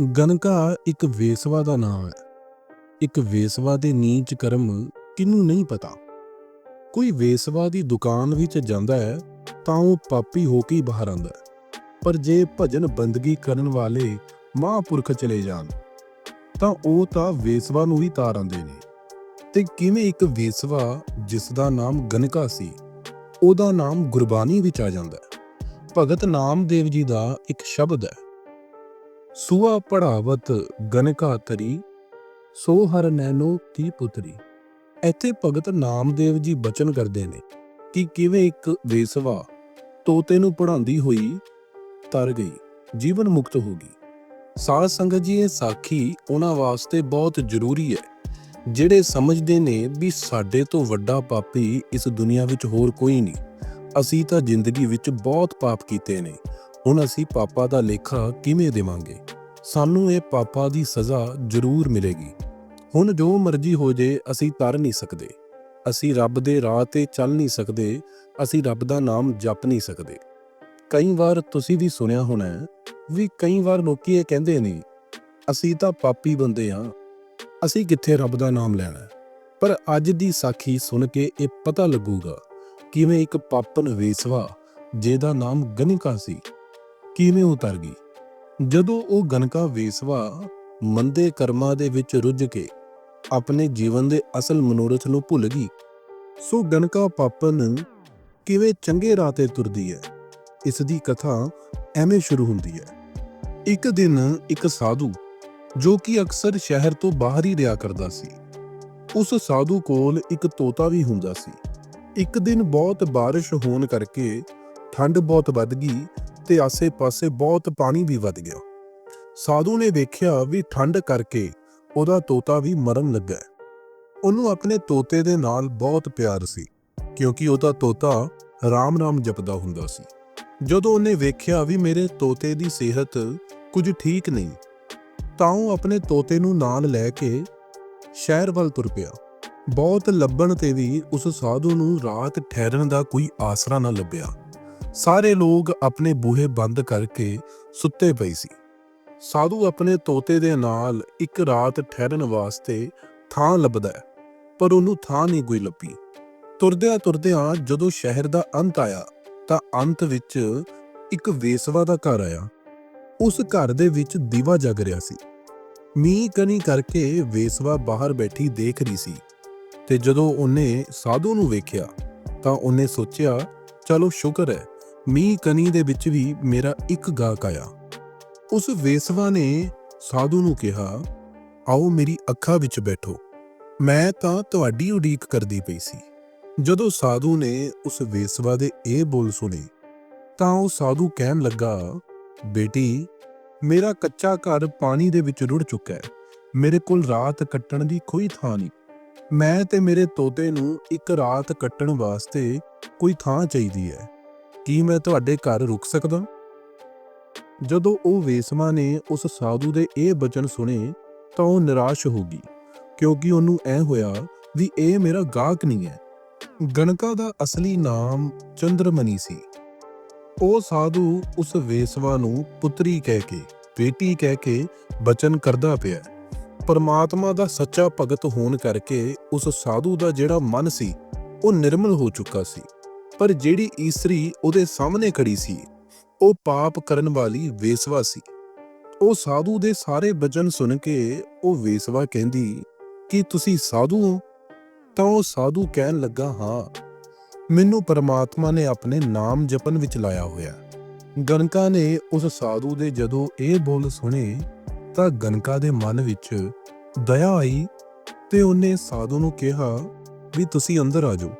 ਗਨਕਾ ਇੱਕ ਵੇਸਵਾ ਦਾ ਨਾਮ ਹੈ। ਇੱਕ ਵੇਸਵਾ ਦੇ ਨੀਚ ਕਰਮ ਕਿਨੂੰ ਨਹੀਂ ਪਤਾ? ਕੋਈ ਵੇਸਵਾ ਦੀ ਦੁਕਾਨ ਵਿੱਚ ਜਾਂਦਾ ਹੈ ਤਾਂ ਉਹ ਪਾਪੀ ਹੋ ਕੇ ਬਾਹਰ ਆਉਂਦਾ ਹੈ। ਪਰ ਜੇ ਭਜਨ ਬੰਦਗੀ ਕਰਨ ਵਾਲੇ ਮਹਾਂਪੁਰਖ ਚਲੇ ਜਾਣ, ਤਾਂ ਉਹ ਤਾਂ ਵੇਸਵਾ ਨੂੰ ਵੀ ਤਾਰ ਆਉਂਦੇ ਨੇ। ਤੇ ਕਿਵੇਂ ਇੱਕ ਵੇਸਵਾ, ਜਿਸ ਦਾ ਨਾਮ ਗਨਕਾ ਸੀ, ਉਹਦਾ ਨਾਮ ਗੁਰਬਾਣੀ ਵਿੱਚ ਆ ਜਾਂਦਾ ਹੈ। ਭਗਤ ਨਾਮਦੇਵ ਜੀ ਦਾ ਇੱਕ ਸ਼ਬਦ ਹੈ। ਸੁਆ ਪੜਾਵਤ ਗਨਕਾ ਤਰੀ, ਸੋ ਹਰ ਨੈਨੋ ਕੀ ਪੁੱਤਰੀ। ਇੱਥੇ ਭਗਤ ਨਾਮਦੇਵ ਜੀ ਬਚਨ ਕਰਦੇ ਨੇ ਕਿ ਕਿਵੇਂ ਇੱਕ ਵੇਸਵਾ ਤੋਤੇ ਨੂੰ ਪੜਾਉਂਦੀ ਹੋਈ ਤਰ ਗਈ, ਜੀਵਨ ਮੁਕਤ ਹੋ ਗਈ। ਸਾਧ ਸੰਗਤ ਜੀ, ਇਹ ਸਾਖੀ ਉਹਨਾਂ ਵਾਸਤੇ ਬਹੁਤ ਜ਼ਰੂਰੀ ਹੈ, ਜਿਹੜੇ ਸਮਝਦੇ ਨੇ ਵੀ ਸਾਡੇ ਤੋਂ ਵੱਡਾ ਪਾਪੀ ਇਸ ਦੁਨੀਆ ਵਿੱਚ ਹੋਰ ਕੋਈ ਨਹੀਂ। ਅਸੀਂ ਤਾਂ ਜ਼ਿੰਦਗੀ ਵਿੱਚ ਬਹੁਤ ਪਾਪ ਕੀਤੇ ਨੇ ਹੁਣ ਅਸੀਂ ਪਾਪਾ ਦਾ ਲੇਖਾ ਕਿਵੇਂ ਦੇਵਾਂਗੇ? ਸਾਨੂੰ ਇਹ ਪਾਪਾ ਦੀ ਸਜ਼ਾ ਜ਼ਰੂਰ ਮਿਲੇਗੀ। ਹੁਣ ਜੋ ਮਰਜ਼ੀ ਹੋ ਜੇ, ਅਸੀਂ ਤਰ ਨਹੀਂ ਸਕਦੇ। ਅਸੀਂ ਰੱਬ ਦੇ ਰਾਹ ਤੇ ਚੱਲ ਨਹੀਂ ਸਕਦੇ, ਅਸੀਂ ਰੱਬ ਦਾ ਨਾਮ ਜਪ ਨਹੀਂ ਸਕਦੇ। ਕਈ ਵਾਰ ਤੁਸੀਂ ਵੀ ਸੁਣਿਆ ਹੋਣਾ ਵੀ ਕਈ ਵਾਰ ਲੋਕੀ ਇਹ ਕਹਿੰਦੇ ਨੇ, ਅਸੀਂ ਤਾਂ ਪਾਪੀ ਬੰਦੇ ਆ ਅਸੀਂ ਕਿੱਥੇ ਰੱਬ ਦਾ ਨਾਮ ਲੈਣਾ ਪਰ ਅੱਜ ਦੀ ਸਾਖੀ ਸੁਣ ਕੇ ਇਹ ਪਤਾ ਲੱਗੂਗਾ ਕਿਵੇਂ ਇੱਕ ਪਾਪਨ ਵੇਸਵਾ, ਜਿਹਦਾ ਨਾਮ ਗਨਿਕਾ ਸੀ। ਕਿਵੇਂ ਉਤਰ ਗਈ? ਜਦੋਂ ਉਹ ਗਨਕਾ ਵੇਸਵਾ ਮੰਦੇ ਕਰਮਾਂ ਦੇ ਵਿੱਚ ਰੁੱਝ ਕੇ ਆਪਣੇ ਜੀਵਨ ਦੇ ਅਸਲ ਮਨੋਰਥ ਨੂੰ ਭੁੱਲ ਗਈ, ਸੋ ਗਨਕਾ ਪਾਪਨ ਕਿਵੇਂ ਚੰਗੇ ਰਾਹ ਤੇ ਤੁਰਦੀ ਹੈ? ਇਸ ਦੀ ਕਥਾ ਐਵੇਂ ਸ਼ੁਰੂ ਹੁੰਦੀ ਹੈ। ਇੱਕ ਦਿਨ ਇੱਕ ਸਾਧੂ, ਜੋ ਕਿ ਅਕਸਰ ਸ਼ਹਿਰ ਤੋਂ ਬਾਹਰ ਹੀ ਰਿਹਾ ਕਰਦਾ ਸੀ, ਉਸ ਸਾਧੂ ਕੋਲ ਇੱਕ ਤੋਤਾ ਵੀ ਹੁੰਦਾ ਸੀ। ਇੱਕ ਦਿਨ ਬਹੁਤ ਬਾਰਿਸ਼ ਹੋਣ ਕਰਕੇ ਠੰਡ ਬਹੁਤ ਵੱਧ ਗਈ ਤੇ ਆਸੇ-ਪਾਸੇ ਬਹੁਤ ਪਾਣੀ ਵੀ ਵੱਧ ਗਿਆ। ਸਾਧੂ ਨੇ ਵੇਖਿਆ ਵੀ ਠੰਡ ਕਰਕੇ ਉਹਦਾ ਤੋਤਾ ਵੀ ਮਰਨ ਲੱਗਾ ਉਹਨੂੰ ਆਪਣੇ ਤੋਤੇ ਦੇ ਨਾਲ ਬਹੁਤ ਪਿਆਰ ਸੀ, ਕਿਉਂਕਿ ਉਹਦਾ ਤੋਤਾ ਰਾਮ-ਰਾਮ ਜਪਦਾ ਹੁੰਦਾ ਸੀ। ਜਦੋਂ ਉਹਨੇ ਵੇਖਿਆ ਵੀ ਮੇਰੇ ਤੋਤੇ ਦੀ ਸਿਹਤ ਕੁਝ ਠੀਕ ਨਹੀਂ, ਤਾਂ ਉਹ ਆਪਣੇ ਤੋਤੇ ਨੂੰ ਨਾਲ ਲੈ ਕੇ ਸ਼ਹਿਰ ਵੱਲ ਤੁਰ ਪਿਆ। ਬਹੁਤ ਲੱਭਣ ਤੇ ਵੀ ਉਸ ਸਾਧੂ ਨੂੰ ਰਾਤ ਠਹਿਰਨ ਦਾ ਕੋਈ ਆਸਰਾ ਨਾ ਲੱਭਿਆ। ਸਾਰੇ ਲੋਕ ਆਪਣੇ ਬੂਹੇ ਬੰਦ ਕਰਕੇ ਸੁੱਤੇ ਪਏ ਸੀ। ਸਾਧੂ ਆਪਣੇ ਤੋਤੇ ਦੇ ਨਾਲ ਇੱਕ ਰਾਤ ਠਹਿਰਨ ਵਾਸਤੇ ਥਾਂ ਲੱਭਦਾ ਪਰ ਉਹਨੂੰ ਥਾਂ ਨਹੀਂ ਕੋਈ ਲੱਭੀ। ਤੁਰਦਿਆਂ ਤੁਰਦਿਆਂ ਜਦੋਂ ਸ਼ਹਿਰ ਦਾ ਅੰਤ ਆਇਆ, ਤਾਂ ਅੰਤ ਵਿੱਚ ਇੱਕ ਵੇਸਵਾ ਦਾ ਘਰ ਆਇਆ। ਉਸ ਘਰ ਦੇ ਵਿੱਚ ਦੀਵਾ ਜਗ ਰਿਹਾ ਸੀ। ਮੀਂਹ ਕਣੀ ਕਰਕੇ ਵੇਸਵਾ ਬਾਹਰ ਬੈਠੀ ਦੇਖ ਰਹੀ ਸੀ ਤੇ ਜਦੋਂ ਉਹਨੇ ਸਾਧੂ ਨੂੰ ਵੇਖਿਆ, ਤਾਂ ਉਹਨੇ ਸੋਚਿਆ, ਚਲੋ ਸ਼ੁਕਰ ਹੈ ਮੀਂਹ ਕਨੀ ਦੇ ਵਿੱਚ ਵੀ ਮੇਰਾ ਇੱਕ ਗਾਹਕ ਆਇਆ। ਉਸ ਵੇਸਵਾ ਨੇ ਸਾਧੂ ਨੂੰ ਕਿਹਾ, ਆਓ ਮੇਰੀ ਅੱਖਾਂ ਵਿੱਚ ਬੈਠੋ। ਮੈਂ ਤਾਂ ਤੁਹਾਡੀ ਉਡੀਕ ਕਰਦੀ ਪਈ ਸੀ। ਜਦੋਂ ਸਾਧੂ ਨੇ ਉਸ ਵੇਸਵਾ ਦੇ ਇਹ ਬੋਲ ਸੁਣੇ, ਤਾਂ ਉਹ ਸਾਧੂ ਕਹਿਣ ਲੱਗਾ, ਬੇਟੀ, ਮੇਰਾ ਕੱਚਾ ਘਰ ਪਾਣੀ ਦੇ ਵਿੱਚ ਰੁੜ ਚੁੱਕਾ ਹੈ। ਮੇਰੇ ਕੋਲ ਰਾਤ ਕੱਟਣ ਦੀ ਕੋਈ ਥਾਂ ਨਹੀਂ। ਮੈਂ ਤੇ ਮੇਰੇ ਤੋਤੇ ਨੂੰ ਇੱਕ ਰਾਤ ਕੱਟਣ ਵਾਸਤੇ ਕੋਈ ਥਾਂ ਚਾਹੀਦੀ ਹੈ। ਕੀ ਮੈਂ ਤੁਹਾਡੇ ਘਰ ਰੁਕ ਸਕਦਾ? ਜਦੋਂ ਉਹ ਵੇਸਵਾ ਨੇ ਉਸ ਸਾਧੂ ਦੇ ਇਹ ਬਚਨ ਸੁਣੇ, ਤਾਂ ਉਹ ਨਿਰਾਸ਼ ਹੋ ਗਈ, ਕਿਉਂਕਿ ਉਹਨੂੰ ਐ ਹੋਇਆ ਵੀ ਇਹ ਮੇਰਾ ਗਾਹਕ ਨਹੀਂ ਹੈ। ਗਣਕਾ ਦਾ ਅਸਲੀ ਨਾਮ ਚੰਦਰਮਨੀ ਸੀ। ਉਹ ਸਾਧੂ ਉਸ ਵੇਸਵਾ ਨੂੰ ਪੁੱਤਰੀ ਕਹਿ ਕੇ, ਬੇਟੀ ਕਹਿ ਕੇ ਬਚਨ ਕਰਦਾ ਪਿਆ। ਪਰਮਾਤਮਾ ਦਾ ਸੱਚਾ ਭਗਤ ਹੋਣ ਕਰਕੇ ਉਸ ਸਾਧੂ ਦਾ ਜਿਹੜਾ ਮਨ ਸੀ, ਉਹ ਨਿਰਮਲ ਹੋ ਚੁੱਕਾ ਸੀ। ਪਰ ਜਿਹੜੀ ਈਸਰੀ ਉਹਦੇ ਸਾਹਮਣੇ ਖੜੀ ਸੀ, ਉਹ ਪਾਪ ਕਰਨ ਵਾਲੀ ਵੇਸਵਾ ਸੀ। ਉਹ ਸਾਧੂ ਦੇ ਸਾਰੇ ਬਚਨ ਸੁਣ ਕੇ ਉਹ ਵੇਸਵਾ ਕਹਿੰਦੀ, ਕਿ ਤੁਸੀਂ ਸਾਧੂ ਹੋ? ਤਾਂ ਉਹ ਸਾਧੂ ਕਹਿਣ ਲੱਗਾ, ਹਾਂ, ਮੈਨੂੰ ਪਰਮਾਤਮਾ ਨੇ ਆਪਣੇ ਨਾਮ ਜਪਨ ਵਿੱਚ ਲਾਇਆ ਹੋਇਆ। ਗਨਕਾ ਨੇ ਉਸ ਸਾਧੂ ਦੇ ਜਦੋਂ ਇਹ ਬੋਲ ਸੁਣੇ, ਤਾਂ ਗਨਕਾ ਦੇ ਮਨ ਵਿੱਚ ਦਇਆ ਆਈ ਤੇ ਉਹਨੇ ਸਾਧੂ ਨੂੰ ਕਿਹਾ ਵੀ ਤੁਸੀਂ ਅੰਦਰ ਆ ਜਾਓ।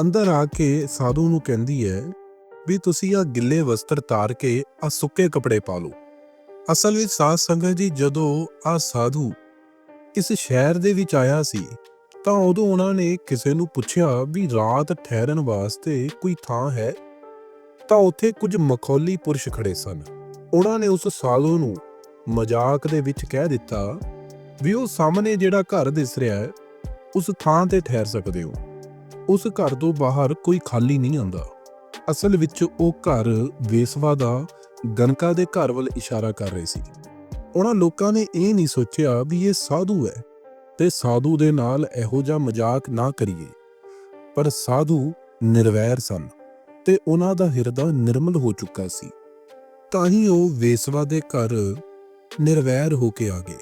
ਅੰਦਰ ਆ ਕੇ ਸਾਧੂ ਨੂੰ ਕਹਿੰਦੀ ਹੈ ਵੀ ਤੁਸੀਂ ਆ ਗਿੱਲੇ ਵਸਤਰ ਤਾਰ ਕੇ ਆ ਸੁੱਕੇ ਕੱਪੜੇ ਪਾ ਲਓ। ਅਸਲ ਵਿੱਚ ਸਾਧ ਸੰਗਤ ਜੀ ਜਦੋਂ ਆ ਸਾਧੂ ਇਸ ਸ਼ਹਿਰ ਦੇ ਵਿੱਚ ਆਇਆ ਸੀ, ਤਾਂ ਉਦੋਂ ਉਹਨਾਂ ਨੇ ਕਿਸੇ ਨੂੰ ਪੁੱਛਿਆ ਵੀ ਰਾਤ ਠਹਿਰਨ ਵਾਸਤੇ ਕੋਈ ਥਾਂ ਹੈ? ਤਾਂ ਉੱਥੇ ਕੁਝ ਮਖੌਲੀ ਪੁਰਸ਼ ਖੜੇ ਸਨ। ਉਹਨਾਂ ਨੇ ਉਸ ਸਾਧੂ ਨੂੰ ਮਜ਼ਾਕ ਦੇ ਵਿੱਚ ਕਹਿ ਦਿੱਤਾ ਵੀ ਉਹ ਸਾਹਮਣੇ ਜਿਹੜਾ ਘਰ ਦਿਸ ਰਿਹਾ ਹੈ, ਉਸ ਥਾਂ ਤੇ ਠਹਿਰ ਸਕਦੇ ਹੋ। ਉਸ ਘਰ ਤੋਂ ਬਾਹਰ ਕੋਈ ਖਾਲੀ ਨਹੀਂ ਆਉਂਦਾ। ਅਸਲ ਵਿੱਚ ਉਹ ਘਰ ਵੇਸਵਾ ਦਾ ਗਨਕਾ ਦੇ ਘਰ ਵੱਲ ਇਸ਼ਾਰਾ ਕਰ ਰਹੇ ਸੀ। ਉਹਨਾਂ ਲੋਕਾਂ ਨੇ ਇਹ ਨਹੀਂ ਸੋਚਿਆ ਵੀ ਇਹ ਸਾਧੂ ਹੈ ਤੇ ਸਾਧੂ ਦੇ ਨਾਲ ਇਹੋ ਜਿਹਾ ਮਜ਼ਾਕ ਨਾ ਕਰੀਏ। ਪਰ ਸਾਧੂ ਨਿਰਵੈਰ ਸਨ ਤੇ ਉਹਨਾਂ ਦਾ ਹਿਰਦਾ ਨਿਰਮਲ ਹੋ ਚੁੱਕਾ ਸੀ। ਤਾਂ ਹੀ ਉਹ ਵੇਸਵਾ ਦੇ ਘਰ ਨਿਰਵੈਰ ਹੋ ਕੇ ਆ ਗਏ।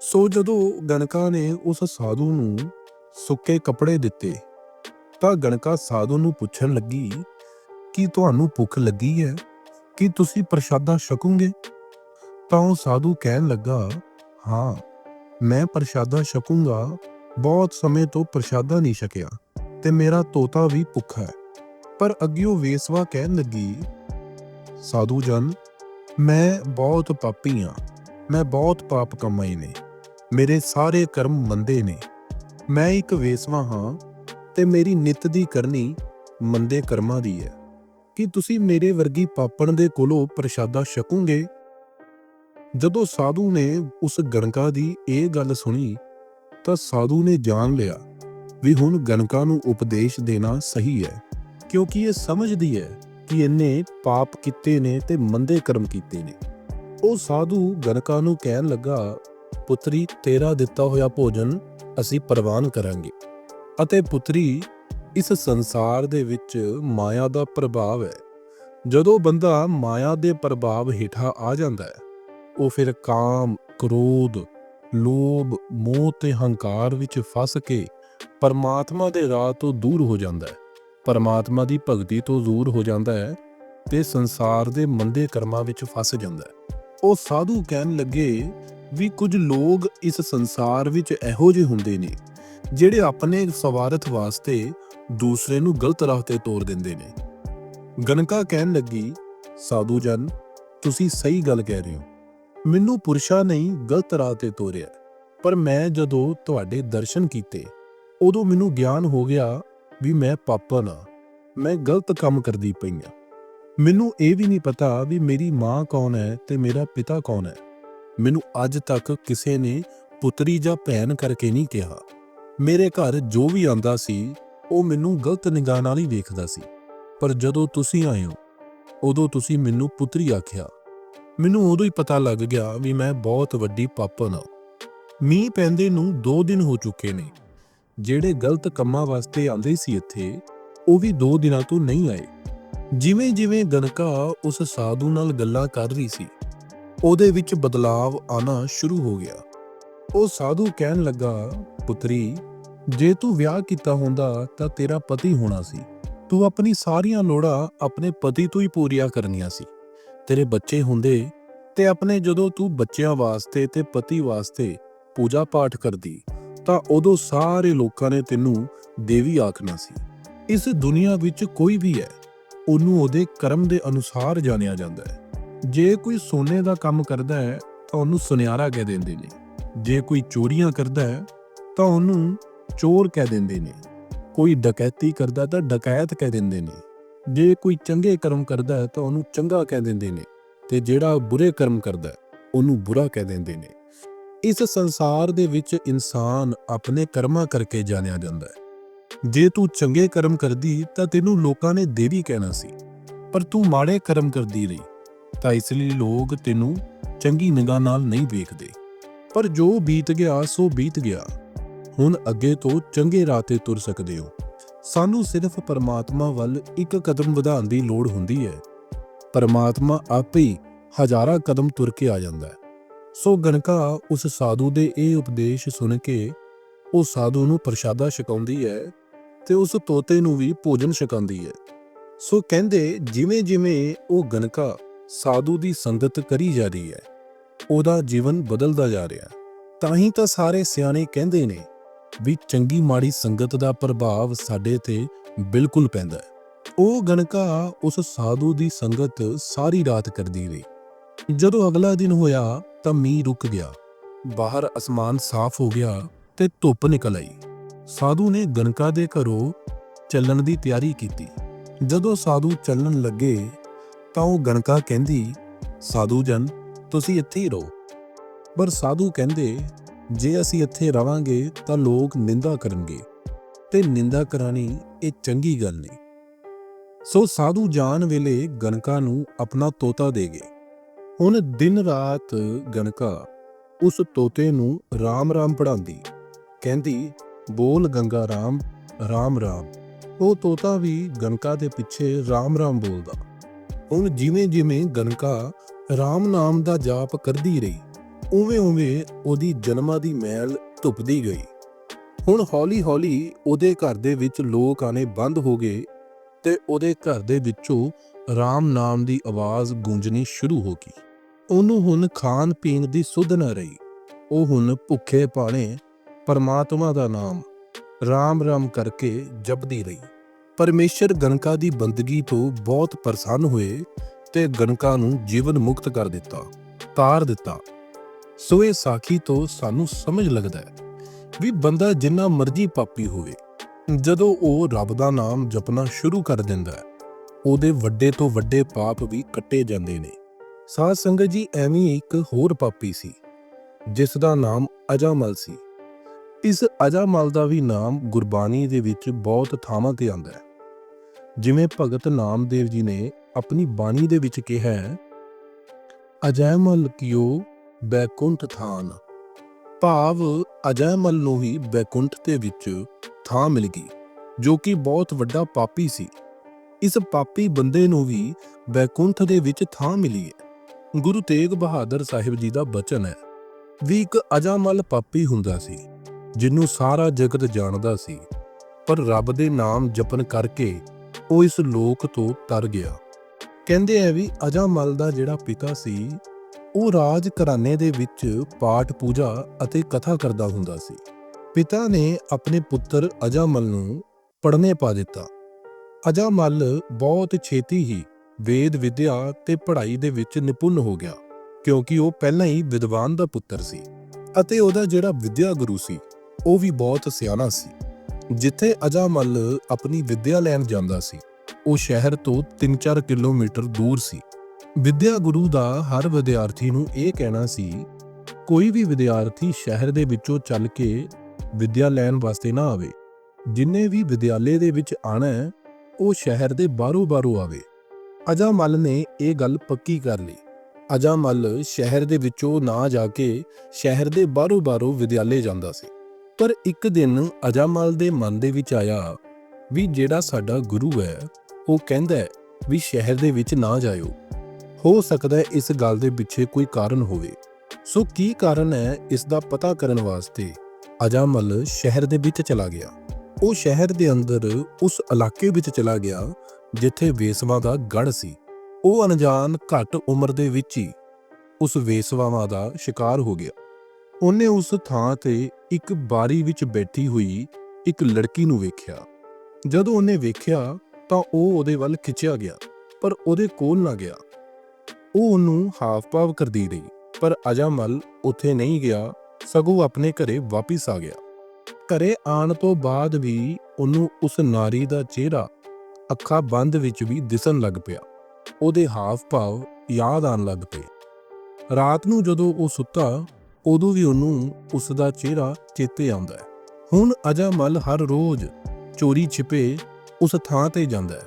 ਸੋ ਜਦੋਂ ਗਣਕਾ ਨੇ ਉਸ ਸਾਧੂ ਨੂੰ ਸੁੱਕੇ ਕੱਪੜੇ ਦਿੱਤੇ ਤਾਂ ਗਣਕਾ ਸਾਧੂ ਨੂੰ ਪੁੱਛਣ ਲੱਗੀ, ਕਿ ਤੁਹਾਨੂੰ ਭੁੱਖ ਲੱਗੀ ਹੈ? ਕਿ ਤੁਸੀਂ ਪ੍ਰਸ਼ਾਦਾ ਛਕੋਗੇ? ਤਾਂ ਉਹ ਸਾਧੂ ਕਹਿਣ ਲੱਗਾ, ਹਾਂ, ਮੈਂ ਪ੍ਰਸ਼ਾਦਾ ਛਕੂੰਗਾ। ਬਹੁਤ ਸਮੇਂ ਤੋਂ ਪ੍ਰਸ਼ਾਦਾ ਨਹੀਂ ਛਕਿਆ ਤੇ ਮੇਰਾ ਤੋਤਾ ਵੀ ਭੁੱਖਾ ਹੈ। ਪਰ ਅੱਗਿਓ ਵੇਸਵਾ ਕਹਿਣ ਲੱਗੀ, ਸਾਧੂ ਜਨ, ਮੈਂ ਬਹੁਤ ਪਾਪੀ ਹਾਂ। ਮੈਂ ਬਹੁਤ ਪਾਪ ਕਮਾਏ ਨੇ। ਮੇਰੇ ਸਾਰੇ ਕਰਮ ਮੰਦੇ ਨੇ। ਮੈਂ ਇੱਕ ਵੇਸਵਾ ਹਾਂ। ਤੇ ਮੇਰੀ ਨਿਤ ਦੀ ਕਰਨੀ ਮੰਦੇ ਕਰਮਾਂ ਦੀ ਹੈ। ਕਿ ਤੁਸੀਂ ਮੇਰੇ ਵਰਗੀ ਪਾਪਣ ਦੇ ਕੋਲੋਂ ਪ੍ਰਸ਼ਾਦਾ ਛਕੋਗੇ? ਜਦੋਂ ਸਾਧੂ ਨੇ ਉਸ ਗਣਕਾ ਦੀ ਇਹ ਗੱਲ ਸੁਣੀ, ਤਾਂ ਸਾਧੂ ਨੇ ਜਾਣ ਲਿਆ ਵੀ ਹੁਣ ਗਣਕਾ ਨੂੰ ਉਪਦੇਸ਼ ਦੇਣਾ ਸਹੀ ਹੈ, ਕਿਉਂਕਿ ਇਹ ਸਮਝਦੀ ਹੈ ਕਿ ਇਹਨੇ ਪਾਪ ਕੀਤੇ ਨੇ ਤੇ ਮੰਦੇ ਕਰਮ ਕੀਤੇ ਨੇ। ਉਹ ਸਾਧੂ ਗਣਕਾ ਨੂੰ ਕਹਿਣ ਲੱਗਾ, ਪੁੱਤਰੀ, ਤੇਰਾ ਦਿੱਤਾ ਹੋਇਆ ਭੋਜਨ ਅਸੀਂ ਪ੍ਰਵਾਨ ਕਰਾਂਗੇ। ਅਤੇ ਪੁੱਤਰੀ, ਇਸ ਸੰਸਾਰ ਦੇ ਵਿੱਚ ਮਾਇਆ ਦਾ ਪ੍ਰਭਾਵ ਹੈ। ਜਦੋਂ ਬੰਦਾ ਮਾਇਆ ਦੇ ਪ੍ਰਭਾਵ ਹੇਠਾਂ ਆ ਜਾਂਦਾ ਹੈ, ਉਹ ਫਿਰ ਕਾਮ, ਕ੍ਰੋਧ, ਲੋਭ, ਮੋਹ ਤੇ ਹੰਕਾਰ ਵਿੱਚ ਫਸ ਕੇ ਪਰਮਾਤਮਾ ਦੇ ਰਾਹ ਤੋਂ ਦੂਰ ਹੋ ਜਾਂਦਾ ਹੈ। ਪਰਮਾਤਮਾ ਦੀ ਭਗਤੀ ਤੋਂ ਦੂਰ ਹੋ ਜਾਂਦਾ ਹੈ ਤੇ ਸੰਸਾਰ ਦੇ ਮੰਦੇ ਕਰਮਾਂ ਵਿੱਚ ਫਸ ਜਾਂਦਾ ਹੈ। ਉਹ ਸਾਧੂ ਕਹਿਣ ਲੱਗੇ ਵੀ ਕੁਝ ਲੋਕ ਇਸ ਸੰਸਾਰ ਵਿੱਚ ਇਹੋ ਜਿਹੇ ਹੁੰਦੇ ਨੇ ਜਿਹੜੇ ਆਪਣੇ ਸਵਾਰਥ ਵਾਸਤੇ ਦੂਸਰੇ ਨੂੰ ਗਲਤ ਰਾਹ ਤੇ ਤੋਰ ਦਿੰਦੇ ਨੇ। ਗਣਕਾ ਕਹਿਣ ਲੱਗੀ, ਸਾਧੂ ਜਨ, ਤੁਸੀਂ ਸਹੀ ਗੱਲ ਕਹਿ ਰਹੇ ਹੋ। ਮੈਨੂੰ ਪੁਰਸ਼ਾ ਨਹੀਂ ਗਲਤ ਰਾਹ ਤੇ ਤੋਰਿਆ। ਪਰ ਮੈਂ ਜਦੋਂ ਤੁਹਾਡੇ ਦਰਸ਼ਨ ਕੀਤੇ, ਉਦੋਂ ਮੈਨੂੰ ਗਿਆਨ ਹੋ ਗਿਆ ਵੀ ਮੈਂ ਪਾਪਨ ਆ ਮੈਂ ਗਲਤ ਕੰਮ ਕਰਦੀ ਪਈ ਆ ਮੈਨੂੰ ਇਹ ਵੀ ਨਹੀਂ ਪਤਾ ਵੀ ਮੇਰੀ ਮਾਂ ਕੌਣ ਹੈ ਤੇ ਮੇਰਾ ਪਿਤਾ ਕੌਣ ਹੈ। ਮੈਨੂੰ ਅੱਜ ਤੱਕ ਕਿਸੇ ਨੇ ਪੁੱਤਰੀ ਜਾਂ ਭੈਣ ਕਰਕੇ ਨਹੀਂ ਕਿਹਾ। ਮੇਰੇ ਘਰ ਜੋ ਵੀ ਆਂਦਾ ਸੀ, ਉਹ ਮੈਨੂੰ ਗਲਤ ਨਿਗਾਹ ਨਾਲ ਹੀ ਵੇਖਦਾ ਸੀ। ਪਰ ਜਦੋਂ ਤੁਸੀਂ ਆਏ ਹੋ, ਉਦੋਂ ਤੁਸੀਂ ਮੈਨੂੰ ਪੁੱਤਰੀ ਆਖਿਆ। ਮੈਨੂੰ ਉਦੋਂ ਹੀ ਪਤਾ ਲੱਗ ਗਿਆ ਵੀ ਮੈਂ ਬਹੁਤ ਵੱਡੀ ਪਾਪਨ ਹਾਂ ਮੀਂਹ ਪੈਂਦੇ ਨੂੰ 2 ਦਿਨ ਹੋ ਚੁੱਕੇ ਨੇ। ਜਿਹੜੇ ਗਲਤ ਕੰਮਾਂ ਵਾਸਤੇ ਆਂਦੇ ਸੀ ਇੱਥੇ, ਉਹ ਵੀ 2 ਦਿਨਾਂ ਤੋਂ ਨਹੀਂ ਆਏ। ਜਿਵੇਂ ਜਿਵੇਂ ਗਨਕਾ ਉਸ ਸਾਧੂ ਨਾਲ ਗੱਲਾਂ ਕਰ ਰਹੀ ਸੀ, ਉਹਦੇ ਵਿੱਚ ਬਦਲਾਵ ਆਣਾ ਸ਼ੁਰੂ ਹੋ ਗਿਆ। ਉਹ ਸਾਧੂ ਕਹਿਣ ਲੱਗਾ, ਪੁੱਤਰੀ ਜੇ ਤੂੰ ਵਿਆਹ ਕੀਤਾ ਹੁੰਦਾ ਤਾਂ ਤੇਰਾ ਪਤੀ ਹੋਣਾ ਸੀ। ਤੂੰ ਆਪਣੀ ਸਾਰੀਆਂ ਲੋੜਾਂ ਆਪਣੇ ਪਤੀ ਤੋਂ ਹੀ ਪੂਰੀਆਂ ਕਰਨੀਆਂ ਸੀ। ਤੇਰੇ ਬੱਚੇ ਹੁੰਦੇ ਤੇ ਆਪਣੇ ਜਦੋਂ ਤੂੰ ਬੱਚਿਆਂ ਵਾਸਤੇ ਤੇ ਪਤੀ ਵਾਸਤੇ ਪੂਜਾ ਪਾਠ ਕਰਦੀ, ਤਾਂ ਉਦੋਂ ਸਾਰੇ ਲੋਕਾਂ ਨੇ ਤੈਨੂੰ ਦੇਵੀ ਆਖਣਾ ਸੀ। ਇਸ ਦੁਨੀਆ ਵਿੱਚ ਕੋਈ ਵੀ ਹੈ, ਉਹਨੂੰ ਉਹਦੇ ਕਰਮ ਦੇ ਅਨੁਸਾਰ ਜਾਣਿਆ ਜਾਂਦਾ ਹੈ। ਜੇ ਕੋਈ ਸੋਨੇ ਦਾ ਕੰਮ ਕਰਦਾ ਹੈ, ਤਾਂ ਉਹਨੂੰ ਸੁਨਿਆਰਾ ਕਹਿ ਦਿੰਦੇ ਨੇ। ਜੇ ਕੋਈ ਚੋਰੀਆਂ ਕਰਦਾ ਹੈ, ਤਾਂ ਉਹਨੂੰ ਚੋਰ ਕਹਿ ਦਿੰਦੇ ਨੇ। ਕੋਈ ਡਕੈਤੀ ਕਰਦਾ ਤਾਂ ਡਕੈਤ ਕਹਿ ਦਿੰਦੇ ਨੇ। ਜੇ ਕੋਈ ਚੰਗੇ ਕਰਮ ਕਰਦਾ ਤਾਂ ਉਹਨੂੰ ਚੰਗਾ ਕਹਿ ਦਿੰਦੇ ਨੇ ਤੇ ਜਿਹੜਾ ਬੁਰੇ ਕਰਮ ਕਰਦਾ, ਉਹਨੂੰ ਬੁਰਾ ਕਹਿ ਦਿੰਦੇ ਨੇ। ਇਸ ਸੰਸਾਰ ਦੇ ਵਿੱਚ ਇਨਸਾਨ ਆਪਣੇ ਕਰਮਾਂ ਕਰਕੇ ਜਾਣਿਆ ਜਾਂਦਾ ਹੈ। ਜੇ ਤੂੰ ਚੰਗੇ ਕਰਮ ਕਰਦੀ ਤਾਂ ਤੈਨੂੰ ਲੋਕਾਂ ਨੇ ਦੇਵੀ ਕਹਿਣਾ ਸੀ, ਪਰ ਤੂੰ ਮਾੜੇ ਕਰਮ ਕਰਦੀ ਰਹੀ, ਤਾਂ ਇਸ ਲਈ ਲੋਕ ਤੈਨੂੰ ਚੰਗੀ ਨਿਗਾਹ ਨਾਲ ਨਹੀਂ ਵੇਖਦੇ। ਪਰ ਜੋ ਬੀਤ ਗਿਆ, ਸੋ ਬੀਤ ਗਿਆ। ਹੁਣ ਅੱਗੇ ਤੋਂ ਚੰਗੇ ਰਾਹ ਤੇ ਤੁਰ ਸਕਦੇ ਹੋ। ਸਾਨੂੰ ਸਿਰਫ ਪਰਮਾਤਮਾ ਵੱਲ ਇੱਕ ਕਦਮ ਵਧਾਉਣ ਦੀ ਲੋੜ ਹੁੰਦੀ ਹੈ। ਪਰਮਾਤਮਾ ਆਪੇ ਹੀ ਹਜ਼ਾਰਾਂ ਕਦਮ ਤੁਰ ਕੇ ਆ ਜਾਂਦਾ ਹੈ। ਸੋ ਗਣਕਾ ਉਸ ਸਾਧੂ ਦੇ ਇਹ ਉਪਦੇਸ਼ ਸੁਣ ਕੇ ਉਹ ਸਾਧੂ ਨੂੰ ਪ੍ਰਸ਼ਾਦਾ ਛਕਾਉਂਦੀ ਹੈ ਤੇ ਉਸ ਤੋਤੇ ਨੂੰ ਵੀ ਭੋਜਨ ਛਕਾਉਂਦੀ ਹੈ। ਸੋ ਕਹਿੰਦੇ ਜਿਵੇਂ ਜਿਵੇਂ ਉਹ ਗਣਕਾ ਸਾਧੂ ਦੀ ਸੰਗਤ ਕਰੀ ਜਾ ਰਹੀ ਹੈ, ਉਹਦਾ ਜੀਵਨ ਬਦਲਦਾ ਜਾ ਰਿਹਾ ਤਾਂ ਹੀ ਤਾਂ ਸਾਰੇ ਸਿਆਣੇ ਕਹਿੰਦੇ ਨੇ ਵੀ ਚੰਗੀ ਮਾੜੀ ਸੰਗਤ ਦਾ ਪ੍ਰਭਾਵ ਸਾਡੇ ਤੇ ਬਿਲਕੁਲ ਪੈਂਦਾ ਹੈ। ਉਹ ਗਣਕਾ ਉਸ ਸਾਧੂ ਦੀ ਸੰਗਤ ਸਾਰੀ ਰਾਤ ਕਰਦੀ ਰਹੀ। ਜਦੋਂ ਅਗਲਾ ਦਿਨ ਹੋਇਆ ਤਾਂ ਮੀਂਹ ਰੁਕ ਗਿਆ। ਬਾਹਰ ਅਸਮਾਨ ਸਾਫ਼ ਹੋ ਗਿਆ ਤੇ ਧੁੱਪ ਨਿਕਲ ਆਈ। ਸਾਧੂ ਨੇ ਗਣਕਾ ਦੇ ਘਰੋਂ ਚੱਲਣ ਦੀ ਤਿਆਰੀ ਕੀਤੀ। ਜਦੋਂ ਸਾਧੂ ਚੱਲਣ ਲੱਗੇ ਤਾਂ ਉਹ ਗਣਕਾ ਕਹਿੰਦੀ, ਸਾਧੂ ਜਨ, ਤੁਸੀਂ ਇੱਥੇ ਹੀ ਰਹੋ। ਪਰ ਸਾਧੂ ਕਹਿੰਦੇ ਜੇ ਅਸੀਂ ਇੱਥੇ ਰਵਾਂਗੇ ਤਾਂ ਲੋਕ ਨਿੰਦਾ ਕਰਨਗੇ ਤੇ ਨਿੰਦਾ ਕਰਾਣੀ ਇਹ ਚੰਗੀ ਗੱਲ ਨਹੀਂ। ਸੋ ਸਾਧੂ ਜਾਣ ਵੇਲੇ ਗਣਕਾ ਨੂੰ ਆਪਣਾ ਤੋਤਾ ਦੇ ਗਏ। ਹੁਣ ਦਿਨ ਰਾਤ ਗਨਕਾ ਉਸ ਤੋਤੇ ਨੂੰ ਰਾਮ ਰਾਮ ਪੜਾਉਂਦੀ ਕਹਿੰਦੀ, ਬੋਲ ਗੰਗਾ ਰਾਮ ਰਾਮ ਰਾਮ। ਉਹ ਤੋਤਾ ਵੀ ਗਨਕਾ ਦੇ ਪਿੱਛੇ ਰਾਮ ਰਾਮ ਬੋਲਦਾ। ਹੁਣ ਜਿਵੇਂ ਜਿਵੇਂ ਗਨਕਾ ਰਾਮ ਨਾਮ ਦਾ ਜਾਪ ਕਰਦੀ ਰਹੀ ਉਵੇਂ ਉਵੇਂ ਉਹਦੀ ਜਨਮਾਂ ਦੀ ਮੈਲ ਧੁੱਪਦੀ ਗਈ। ਹੁਣ ਹੌਲੀ ਹੌਲੀ ਉਹਦੇ ਘਰ ਦੇ ਵਿੱਚ ਲੋਕ ਆਣੇ ਬੰਦ ਹੋ ਗਏ ਤੇ ਉਹਦੇ ਘਰ ਦੇ ਵਿੱਚੋਂ ਰਾਮ ਨਾਮ ਦੀ ਆਵਾਜ਼ ਗੂੰਜਣੀ ਸ਼ੁਰੂ ਹੋ ਗਈ। ਉਹਨੂੰ ਹੁਣ ਖਾਣ ਪੀਣ ਦੀ ਸੁੱਧ ਨਾ ਰਹੀ। ਉਹ ਹੁਣ ਭੁੱਖੇ ਪਾਣੇ ਪਰਮਾਤਮਾ ਦਾ ਨਾਮ ਰਾਮ ਰਾਮ ਕਰਕੇ ਜਪਦੀ ਰਹੀ। ਪਰਮੇਸ਼ਰ ਗਣਕਾ ਦੀ ਬੰਦਗੀ ਤੋਂ ਬਹੁਤ ਪ੍ਰਸੰਨ ਹੋਏ ਤੇ ਗਣਕਾ ਨੂੰ ਜੀਵਨ ਮੁਕਤ ਕਰ ਦਿੱਤਾ, ਤਾਰ ਦਿੱਤਾ। ਸੋ ਇਹ ਸਾਖੀ ਤੋਂ ਸਾਨੂੰ ਸਮਝ ਲੱਗਦਾ ਹੈ ਵੀ ਬੰਦਾ ਜਿੰਨਾ ਮਰਜ਼ੀ ਪਾਪੀ ਹੋਵੇ, ਜਦੋਂ ਉਹ ਰੱਬ ਦਾ ਨਾਮ ਜਪਣਾ ਸ਼ੁਰੂ ਕਰ ਦਿੰਦਾ ਹੈ, ਉਹਦੇ ਵੱਡੇ ਤੋਂ ਵੱਡੇ ਪਾਪ ਵੀ ਕੱਟੇ ਜਾਂਦੇ ਨੇ। ਸਾਧ ਸੰਗਤ ਜੀ ਐਵੇਂ ਇੱਕ ਹੋਰ ਪਾਪੀ ਸੀ, ਜਿਸ ਦਾ ਨਾਮ ਅਜਾਮਲ ਸੀ। ਇਸ ਅਜਾਮਲ ਦਾ ਵੀ ਨਾਮ ਗੁਰਬਾਣੀ ਦੇ ਵਿੱਚ ਬਹੁਤ ਥਾਵਾਂ ਤੇ ਆਉਂਦਾ ਹੈ। ਜਿਵੇਂ ਭਗਤ ਨਾਮਦੇਵ ਜੀ ਨੇ ਆਪਣੀ ਬਾਣੀ ਦੇ ਵਿੱਚ ਕਿਹਾ ਹੈ, ਅਜੈਮਲ ਕਿਓ ਬੈਕੁੰਠ ਥਾਨ। ਭਾਵ ਅਜੈਮਲ ਨੂੰ ਹੀ ਬੈਕੁੰਠ ਦੇ ਵਿੱਚ ਥਾਂ ਮਿਲ ਗਈ, ਜੋ ਕਿ ਬਹੁਤ ਵੱਡਾ ਪਾਪੀ ਸੀ। ਇਸ ਪਾਪੀ ਬੰਦੇ ਨੂੰ ਵੀ ਬੈਕੁੰਠ ਦੇ ਵਿੱਚ ਥਾਂ ਮਿਲੀ ਹੈ। ਗੁਰੂ ਤੇਗ ਬਹਾਦਰ ਸਾਹਿਬ ਜੀ ਦਾ ਬਚਨ ਹੈ, ਵੀ ਇੱਕ ਅਜਾਮਲ ਪਾਪੀ ਹੁੰਦਾ ਸੀ ਜਿਹਨੂੰ ਸਾਰਾ ਜਗਤ ਜਾਣਦਾ ਸੀ, ਪਰ ਰੱਬ ਦੇ ਨਾਮ ਜਪਨ ਕਰਕੇ ਉਹ ਇਸ ਲੋਕ ਤੋਂ ਤਰ ਗਿਆ। ਕਹਿੰਦੇ ਆ ਵੀ ਅਜਾਮਲ ਦਾ ਜਿਹੜਾ ਪਿਤਾ ਸੀ ਉਹ ਰਾਜ ਘਰਾਣੇ ਦੇ ਵਿੱਚ ਪਾਠ, ਪੂਜਾ ਅਤੇ ਕਥਾ ਕਰਦਾ ਹੁੰਦਾ ਸੀ। ਪਿਤਾ ਨੇ ਆਪਣੇ ਪੁੱਤਰ ਅਜਾਮਲ ਨੂੰ ਪੜ੍ਹਨੇ ਪਾ ਦਿੱਤਾ। ਅਜਾਮਲ ਬਹੁਤ ਛੇਤੀ ਹੀ ਵੇਦ, ਵਿਦਿਆ ਤੇ ਪੜ੍ਹਾਈ ਦੇ ਵਿੱਚ ਨਿਪੁੰਨ ਹੋ ਗਿਆ, ਕਿਉਂਕਿ ਉਹ ਪਹਿਲਾਂ ਹੀ ਵਿਦਵਾਨ ਦਾ ਪੁੱਤਰ ਸੀ ਅਤੇ ਉਹਦਾ ਜਿਹੜਾ ਵਿਦਿਆ ਗੁਰੂ ਸੀ, ਉਹ ਵੀ ਬਹੁਤ ਸਿਆਣਾ ਸੀ। ਜਿੱਥੇ ਅਜਾਮਲ ਆਪਣੀ ਵਿਦਿਆ ਲੈਣ ਜਾਂਦਾ ਸੀ, ਉਹ ਸ਼ਹਿਰ ਤੋਂ 3-4 ਕਿਲੋਮੀਟਰ ਦੂਰ ਸੀ। ਵਿਦਿਆ ਗੁਰੂ ਦਾ ਹਰ ਵਿਦਿਆਰਥੀ ਨੂੰ ਇਹ ਕਹਿਣਾ ਸੀ, ਕੋਈ ਵੀ ਵਿਦਿਆਰਥੀ ਸ਼ਹਿਰ ਦੇ ਵਿੱਚੋਂ ਚੱਲ ਕੇ ਵਿਦਿਆ ਲੈਣ ਵਾਸਤੇ ਨਾ ਆਵੇ। ਜਿੰਨੇ ਵੀ ਵਿਦਿਆਲੇ ਦੇ ਵਿੱਚ ਆਣਾ ਹੈ, ਉਹ ਸ਼ਹਿਰ ਦੇ ਬਾਹਰੋਂ ਬਾਹਰੋਂ ਆਵੇ। ਅਜਾਮਲ ਨੇ ਇਹ ਗੱਲ ਪੱਕੀ ਕਰ ਲਈ। ਅਜਾਮਲ ਸ਼ਹਿਰ ਦੇ ਵਿੱਚੋਂ ਨਾ ਜਾ ਕੇ ਸ਼ਹਿਰ ਦੇ ਬਾਹਰੋਂ ਬਾਹਰੋਂ ਵਿਦਿਆਲੇ ਜਾਂਦਾ ਸੀ। ਪਰ ਇੱਕ ਦਿਨ ਅਜਾਮਲ ਦੇ ਮਨ ਦੇ ਵਿੱਚ ਆਇਆ ਵੀ ਜਿਹੜਾ ਸਾਡਾ ਗੁਰੂ ਹੈ, ਉਹ ਕਹਿੰਦਾ ਵੀ ਸ਼ਹਿਰ ਦੇ ਵਿੱਚ ਨਾ ਜਾਇਓ। ਹੋ ਸਕਦਾ ਹੈ ਇਸ ਗੱਲ ਦੇ ਪਿੱਛੇ ਕੋਈ ਕਾਰਨ ਹੋਵੇ। ਸੋ ਕੀ ਕਾਰਨ ਹੈ ਇਸ ਦਾ ਪਤਾ ਕਰਨ ਵਾਸਤੇ ਅਜਾਮਲ ਸ਼ਹਿਰ ਦੇ ਵਿੱਚ ਚਲਾ ਗਿਆ। ਉਹ ਸ਼ਹਿਰ ਦੇ ਅੰਦਰ ਉਸ ਇਲਾਕੇ ਵਿੱਚ ਚਲਾ ਗਿਆ ਜਿੱਥੇ ਵੇਸਵਾ ਦਾ ਗੜ ਸੀ। ਉਹ ਅਣਜਾਣ ਘੱਟ ਉਮਰ ਦੇ ਵਿੱਚ ਹੀ ਉਸ ਵੇਸਵਾਵਾਂ ਦਾ ਸ਼ਿਕਾਰ ਹੋ ਗਿਆ। ਉਹਨੇ ਉਸ ਥਾਂ ਤੇ ਇੱਕ ਬਾਰੀ ਵਿੱਚ ਬੈਠੀ ਹੋਈ ਇੱਕ ਲੜਕੀ ਨੂੰ ਵੇਖਿਆ। ਜਦੋਂ ਉਹਨੇ ਵੇਖਿਆ ਤਾਂ ਉਹ ਉਹਦੇ ਵੱਲ ਖਿੱਚਿਆ ਗਿਆ, ਪਰ ਉਹਦੇ ਕੋਲ ਨਾ ਗਿਆ। ਉਹ ਉਹਨੂੰ ਹਾਵ-ਭਾਵ ਕਰਦੀ ਰਹੀ, ਪਰ ਅਜਾਮਲ ਉੱਥੇ ਨਹੀਂ ਗਿਆ, ਸਗੋਂ ਆਪਣੇ ਘਰੇ ਵਾਪਿਸ ਆ ਗਿਆ। ਘਰੇ ਆਉਣ ਤੋਂ ਬਾਅਦ ਵੀ ਉਹਨੂੰ ਉਸ ਨਾਰੀ ਦਾ ਚਿਹਰਾ ਅੱਖਾਂ ਬੰਦ ਵਿੱਚ ਵੀ ਦਿਸਣ ਲੱਗ ਪਿਆ। ਉਹਦੇ ਹਾਵ-ਭਾਵ ਯਾਦ ਆਉਣ ਲੱਗ ਪਏ। ਰਾਤ ਨੂੰ ਜਦੋਂ ਉਹ ਸੁੱਤਾ, ਉਦੋਂ ਵੀ ਉਹਨੂੰ ਉਸ ਦਾ ਚਿਹਰਾ ਚੇਤੇ ਆਉਂਦਾ ਹੈ। ਹੁਣ ਅਜਾਮਲ ਹਰ ਰੋਜ਼ ਚੋਰੀ ਛਿਪੇ ਉਸ ਥਾਂ ਤੇ ਜਾਂਦਾ ਹੈ।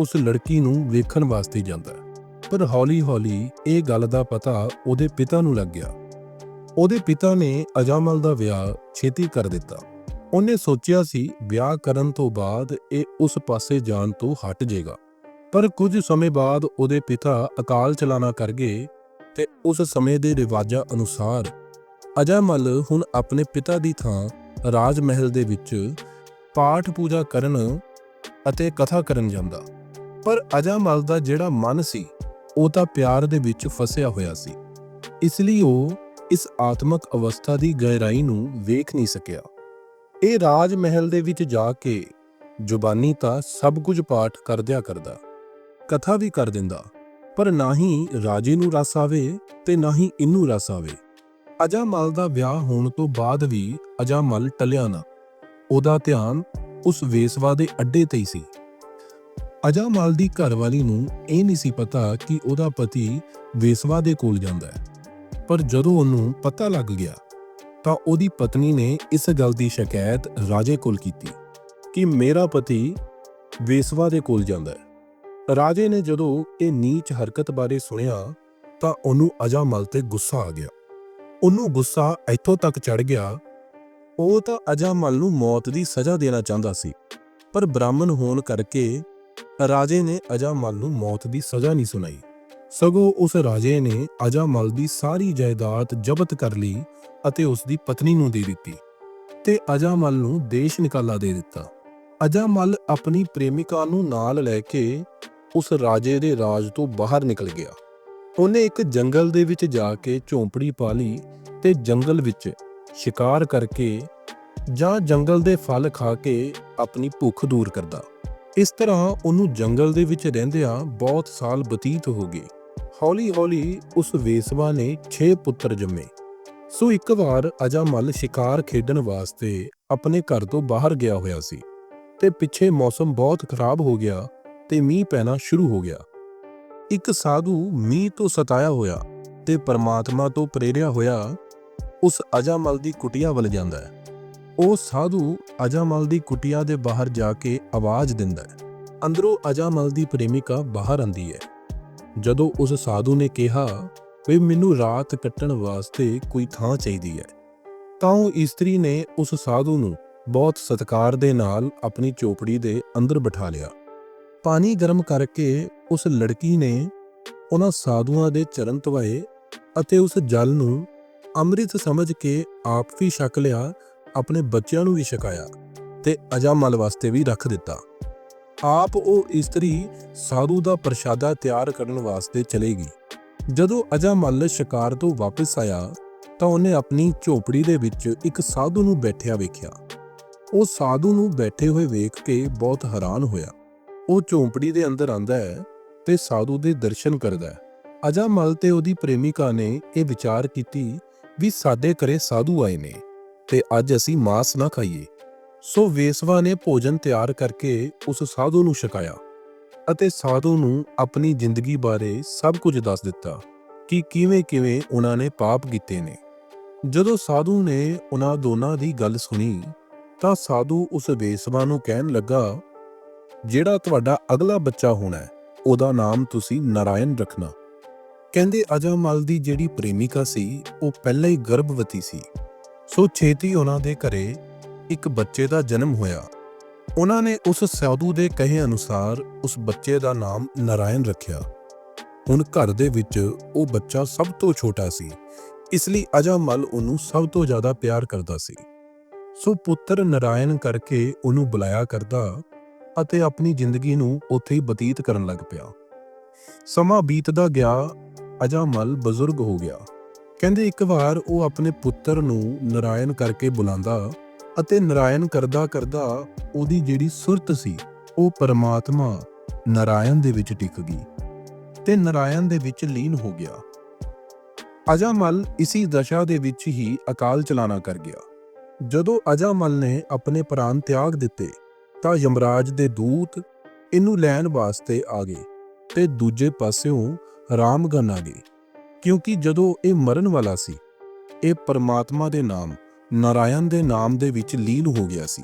ਉਸ ਲੜਕੀ ਨੂੰ ਵੇਖਣ ਵਾਸਤੇ ਜਾਂਦਾ ਹੈ। ਪਰ ਹੌਲੀ-ਹੌਲੀ ਇਹ ਗੱਲ ਦਾ ਪਤਾ ਉਹਦੇ ਪਿਤਾ ਨੂੰ ਲੱਗ ਗਿਆ। ਉਹਦੇ ਪਿਤਾ ਨੇ ਅਜਾਮਲ ਦਾ ਵਿਆਹ ਛੇਤੀ ਕਰ ਦਿੱਤਾ। ਉਹਨੇ ਸੋਚਿਆ ਸੀ ਵਿਆਹ ਕਰਨ ਤੋਂ ਬਾਅਦ ਇਹ ਉਸ ਪਾਸੇ ਜਾਣ ਤੋਂ ਹਟ ਜਾਏਗਾ ਪਰ ਕੁਝ ਸਮੇਂ ਬਾਅਦ ਉਹਦੇ ਪਿਤਾ ਅਕਾਲ ਚਲਾਣਾ ਕਰ ਗਏ ਤੇ ਉਸ ਸਮੇਂ ਦੇ ਰਿਵਾਜਾਂ ਅਨੁਸਾਰ ਅਜਾਮਲ ਹੁਣ ਆਪਣੇ ਪਿਤਾ ਦੀ ਥਾਂ ਰਾਜ ਮਹਿਲ ਦੇ ਵਿੱਚ ਪਾਠ ਪੂਜਾ ਕਰਨ ਅਤੇ ਕਥਾ ਕਰਨ ਜਾਂਦਾ। ਪਰ ਅਜਾਮਲ ਦਾ ਜਿਹੜਾ ਮਨ ਸੀ ਉਹ ਤਾਂ ਪਿਆਰ ਦੇ ਵਿੱਚ ਫਸਿਆ ਹੋਇਆ ਸੀ। ਇਸ ਲਈ ਉਹ ਇਸ ਆਤਮਕ ਅਵਸਥਾ ਦੀ ਗਹਿਰਾਈ ਨੂੰ ਵੇਖ ਨਹੀਂ ਸਕਿਆ। ਇਹ ਰਾਜ ਮਹਿਲ ਦੇ ਵਿੱਚ ਜਾ ਕੇ ਜ਼ੁਬਾਨੀ ਤਾਂ ਸਭ ਕੁਝ ਪਾਠ ਕਰਦਿਆ ਕਰਦਾ, ਕਥਾ ਵੀ ਕਰ ਦਿੰਦਾ, ਪਰ ਨਾ ਹੀ ਰਾਜੇ ਨੂੰ ਰਸ ਆਵੇ ਤੇ ਨਾ ਹੀ ਇਹਨੂੰ ਰਸ ਆਵੇ। ਅਜਾਮਲ ਦਾ ਵਿਆਹ ਹੋਣ ਤੋਂ ਬਾਅਦ ਵੀ ਅਜਾਮਲ ਟਲਿਆ ਨਾ। ਉਹਦਾ ਧਿਆਨ ਉਸ ਵੇਸਵਾ ਦੇ ਅੱਡੇ ਤੇ ਹੀ ਸੀ। ਅਜਾਮਲ ਦੀ ਘਰਵਾਲੀ ਨੂੰ ਇਹ ਨਹੀਂ ਸੀ ਪਤਾ ਕਿ ਉਹਦਾ ਪਤੀ ਵੇਸਵਾ ਦੇ ਕੋਲ ਜਾਂਦਾ ਹੈ। ਪਰ ਜਦੋਂ ਉਹਨੂੰ ਪਤਾ ਲੱਗ ਗਿਆ, ਤਾਂ ਉਹਦੀ ਪਤਨੀ ਨੇ ਇਸ ਗੱਲ ਦੀ ਸ਼ਿਕਾਇਤ ਰਾਜੇ ਕੋਲ ਕੀਤੀ ਕਿ ਮੇਰਾ ਪਤੀ ਵੇਸਵਾ ਦੇ ਕੋਲ ਜਾਂਦਾ ਹੈ। ਰਾਜੇ ਨੇ ਜਦੋਂ ਇਹ ਨੀਚ ਹਰਕਤ ਬਾਰੇ ਸੁਣਿਆ, ਤਾਂ ਉਹਨੂੰ ਅਜਾਮਲ ਤੇ ਗੁੱਸਾ ਆ ਗਿਆ। ਉਹਨੂੰ ਗੁੱਸਾ ਇੱਥੋਂ ਤੱਕ ਚੜ ਗਿਆ, ਉਹ ਤਾਂ ਅਜਾਮਲ ਨੂੰ ਮੌਤ ਦੀ ਸਜ਼ਾ ਦੇਣਾ ਚਾਹੁੰਦਾ ਸੀ, ਪਰ ਬ੍ਰਾਹਮਣ ਹੋਣ ਕਰਕੇ ਰਾਜੇ ਨੇ ਅਜਾਮਲ ਨੂੰ ਮੌਤ ਦੀ ਸਜ਼ਾ ਨਹੀਂ ਸੁਣਾਈ। ਸਗੋਂ ਉਸ ਰਾਜੇ ਨੇ ਅਜਾਮਲ ਦੀ ਸਾਰੀ ਜਾਇਦਾਦ ਜ਼ਬਤ ਕਰ ਲਈ ਅਤੇ ਉਸ ਦੀ ਪਤਨੀ ਨੂੰ ਦੇ ਦਿੱਤੀ ਤੇ ਅਜਾਮਲ ਨੂੰ ਦੇਸ਼ ਨਿਕਾਲਾ ਦੇ ਦਿੱਤਾ। ਅਜਾਮਲ ਆਪਣੀ ਪ੍ਰੇਮਿਕਾ ਨੂੰ ਨਾਲ ਲੈ ਕੇ ਉਸ ਰਾਜੇ ਦੇ ਰਾਜ ਤੋਂ ਬਾਹਰ ਨਿਕਲ ਗਿਆ। ਉਹਨੇ ਇੱਕ ਜੰਗਲ ਦੇ ਵਿੱਚ ਜਾ ਕੇ ਝੌਂਪੜੀ ਪਾ ਲਈ ਤੇ ਜੰਗਲ ਵਿੱਚ ਸ਼ਿਕਾਰ ਕਰਕੇ ਜਾਂ ਜੰਗਲ ਦੇ ਫਲ ਖਾ ਕੇ ਆਪਣੀ ਭੁੱਖ ਦੂਰ ਕਰਦਾ। ਇਸ ਤਰ੍ਹਾਂ ਉਹਨੂੰ ਜੰਗਲ ਦੇ ਵਿੱਚ ਰਹਿੰਦਿਆਂ ਬਹੁਤ ਸਾਲ ਬਤੀਤ ਹੋ ਗਏ। ਹੌਲੀ-ਹੌਲੀ ਉਸ ਵੇਸਵਾ ਨੇ 6 ਪੁੱਤਰ ਜੰਮੇ। ਸੋ ਇੱਕ ਵਾਰ ਅਜਾਮਲ ਸ਼ਿਕਾਰ ਖੇਡਣ ਵਾਸਤੇ ਆਪਣੇ ਘਰ ਤੋਂ ਬਾਹਰ ਗਿਆ ਹੋਇਆ ਸੀ ਤੇ ਪਿੱਛੇ ਮੌਸਮ ਬਹੁਤ ਖਰਾਬ ਹੋ ਗਿਆ ਤੇ ਮੀਂਹ ਪੈਣਾ ਸ਼ੁਰੂ ਹੋ ਗਿਆ। ਇੱਕ ਸਾਧੂ ਮੀਂਹ ਤੋਂ ਸਤਾਇਆ ਹੋਇਆ ਤੇ ਪਰਮਾਤਮਾ ਤੋਂ ਪ੍ਰੇਰਿਆ ਹੋਇਆ ਉਸ ਅਜਾਮਲ ਦੀ ਕੁਟਿਆ ਵੱਲ ਜਾਂਦਾ ਹੈ। ਉਹ ਸਾਧੂ ਅਜਾਮਲ ਦੀ ਕੁਟਿਆ ਦੇ ਬਾਹਰ ਜਾ ਕੇ ਆਵਾਜ਼ ਦਿੰਦਾ ਹੈ। ਅੰਦਰੋਂ ਅਜਾਮਲ ਦੀ ਪ੍ਰੇਮਿਕਾ ਬਾਹਰ ਆਂਦੀ ਹੈ। ਜਦੋਂ ਉਸ ਸਾਧੂ ਨੇ ਕਿਹਾ, ਵੀ, ਮੈਨੂੰ ਰਾਤ ਕੱਟਣ ਵਾਸਤੇ ਕੋਈ ਥਾਂ ਚਾਹੀਦੀ ਹੈ। ਤਾਂ ਉਹ ਇਸਤਰੀ ਨੇ ਉਸ ਸਾਧੂ ਨੂੰ ਬਹੁਤ ਸਤਿਕਾਰ ਦੇ ਨਾਲ ਆਪਣੀ ਚੋਪੜੀ ਦੇ ਅੰਦਰ ਬਿਠਾ ਲਿਆ। ਪਾਣੀ ਗਰਮ ਕਰਕੇ ਉਸ ਲੜਕੀ ਨੇ ਉਹਨਾਂ ਸਾਧੂਆਂ ਦੇ ਚਰਨ ਧਵਾਏ ਅਤੇ ਉਸ ਜਲ ਨੂੰ ਅੰਮ੍ਰਿਤ ਸਮਝ ਕੇ ਆਪ ਵੀ ਛਕ ਲਿਆ ਆਪਣੇ ਬੱਚਿਆਂ ਨੂੰ ਵੀ ਛਕਾਇਆ ਤੇ ਅਜਾਮਲ ਵਾਸਤੇ ਵੀ ਰੱਖ ਦਿੱਤਾ। ਆਪ ਉਹ ਇਸਤਰੀ ਸਾਧੂ ਦਾ ਪ੍ਰਸ਼ਾਦਾ ਤਿਆਰ ਕਰਨ ਵਾਸਤੇ ਚਲੇਗੀ ਜਦੋਂ ਅਜਾਮਲ ਸ਼ਿਕਾਰ ਤੋਂ ਵਾਪਸ ਆਇਆ, ਤਾਂ ਉਹਨੇ ਆਪਣੀ ਝੋਪੜੀ ਦੇ ਵਿੱਚ ਇੱਕ ਸਾਧੂ ਨੂੰ ਬੈਠਿਆ ਵੇਖਿਆ। ਉਹ ਸਾਧੂ ਨੂੰ ਬੈਠੇ ਹੋਏ ਵੇਖ ਕੇ ਬਹੁਤ ਹੈਰਾਨ ਹੋਇਆ। ਉਹ ਝੋਪੜੀ ਦੇ ਅੰਦਰ ਆਂਦਾ ਹੈ ਤੇ ਸਾਧੂ ਦੇ ਦਰਸ਼ਨ ਕਰਦਾ ਹੈ। ਅਜਾਮਲ ਤੇ ਉਹਦੀ ਪ੍ਰੇਮਿਕਾ ਨੇ ਇਹ ਵਿਚਾਰ ਕੀਤੀ ਵੀ ਸਾਡੇ ਘਰੇ ਸਾਧੂ ਆਏ ਨੇ। ਤੇ ਅੱਜ ਅਸੀਂ ਮਾਸ ਨਾ ਖਾਈਏ। ਸੋ ਵੇਸਵਾ ਨੇ ਭੋਜਨ ਤਿਆਰ ਕਰਕੇ ਉਸ ਸਾਧੂ ਨੂੰ ਛਕਾਇਆ ਅਤੇ ਸਾਧੂ ਨੂੰ ਆਪਣੀ ਜ਼ਿੰਦਗੀ ਬਾਰੇ ਸਭ ਕੁਝ ਦੱਸ ਦਿੱਤਾ ਕਿ ਕਿਵੇਂ-ਕਿਵੇਂ ਉਹਨਾਂ ਨੇ ਪਾਪ ਕੀਤੇ ਨੇ। ਜਦੋਂ ਸਾਧੂ ਨੇ ਉਹਨਾਂ ਦੋਨਾਂ ਦੀ ਗੱਲ ਸੁਣੀ ਤਾਂ ਸਾਧੂ ਉਸ ਵੇਸਵਾ ਨੂੰ ਕਹਿਣ ਲੱਗਾ, ਜਿਹੜਾ ਤੁਹਾਡਾ ਅਗਲਾ ਬੱਚਾ ਹੋਣਾ ਹੈ, ਉਹਦਾ ਨਾਮ ਤੁਸੀਂ ਨਾਰਾਇਣ ਰੱਖਣਾ। ਕਹਿੰਦੇ ਅਜਮਲ ਦੀ ਜਿਹੜੀ ਪ੍ਰੇਮਿਕਾ ਸੀ, ਉਹ ਪਹਿਲਾਂ ਹੀ ਗਰਭਵਤੀ ਸੀ। ਸੋ ਛੇਤੀ ਉਹਨਾਂ ਦੇ ਘਰੇ ਇੱਕ ਬੱਚੇ ਦਾ ਜਨਮ ਹੋਇਆ। ਉਹਨਾਂ ਨੇ ਉਸ ਸਾਧੂ ਦੇ ਕਹੇ ਅਨੁਸਾਰ ਉਸ ਬੱਚੇ ਦਾ ਨਾਮ ਨਾਰਾਇਣ ਰੱਖਿਆ। ਹੁਣ ਘਰ ਦੇ ਵਿੱਚ ਉਹ ਬੱਚਾ ਸਭ ਤੋਂ ਛੋਟਾ ਸੀ, ਇਸ ਲਈ ਅਜਮਲ ਉਹਨੂੰ ਸਭ ਤੋਂ ਜ਼ਿਆਦਾ ਪਿਆਰ ਕਰਦਾ ਸੀ। ਸੋ ਪੁੱਤਰ ਨਾਰਾਇਣ ਕਰਕੇ ਉਹਨੂੰ ਬੁਲਾਇਆ ਕਰਦਾ ਅਤੇ ਆਪਣੀ ਜ਼ਿੰਦਗੀ ਨੂੰ ਉੱਥੇ ਹੀ ਬਤੀਤ ਕਰਨ ਲੱਗ ਪਿਆ। ਸਮਾਂ ਬੀਤਦਾ ਗਿਆ ਅਜਮਲ ਬਜ਼ੁਰਗ ਹੋ ਗਿਆ। ਕਹਿੰਦੇ ਇੱਕ ਵਾਰ ਉਹ ਆਪਣੇ ਪੁੱਤਰ ਨੂੰ ਨਾਰਾਇਣ ਕਰਕੇ ਬੁਲਾਉਂਦਾ ਅਤੇ ਨਾਰਾਇਣ ਕਰਦਾ ਕਰਦਾ ਉਹਦੀ ਜਿਹੜੀ ਸੁਰਤ ਸੀ, ਉਹ ਪਰਮਾਤਮਾ ਨਾਰਾਇਣ ਦੇ ਵਿੱਚ ਟਿਕ ਗਈ ਤੇ ਨਾਰਾਇਣ ਦੇ ਵਿੱਚ ਲੀਨ ਹੋ ਗਿਆ। ਅਜਾਮਲ ਇਸੀ ਦਸ਼ਾ ਦੇ ਵਿੱਚ ਹੀ ਅਕਾਲ ਚਲਾਣਾ ਕਰ ਗਿਆ। ਜਦੋਂ ਅਜਾਮਲ ਨੇ ਆਪਣੇ ਪ੍ਰਾਣ ਤਿਆਗ ਦਿੱਤੇ, ਤਾਂ ਯਮਰਾਜ ਦੇ ਦੂਤ ਇਹਨੂੰ ਲੈਣ ਵਾਸਤੇ ਆ ਗਏ ਤੇ ਦੂਜੇ ਪਾਸਿਓਂ ਰਾਮਗਨ ਆ ਗਏ। ਕਿਉਂਕਿ ਜਦੋਂ ਇਹ ਮਰਨ ਵਾਲਾ ਸੀ, ਇਹ ਪਰਮਾਤਮਾ ਦੇ ਨਾਮ, ਨਾਰਾਇਣ ਦੇ ਨਾਮ ਦੇ ਵਿੱਚ ਲੀਨ ਹੋ ਗਿਆ ਸੀ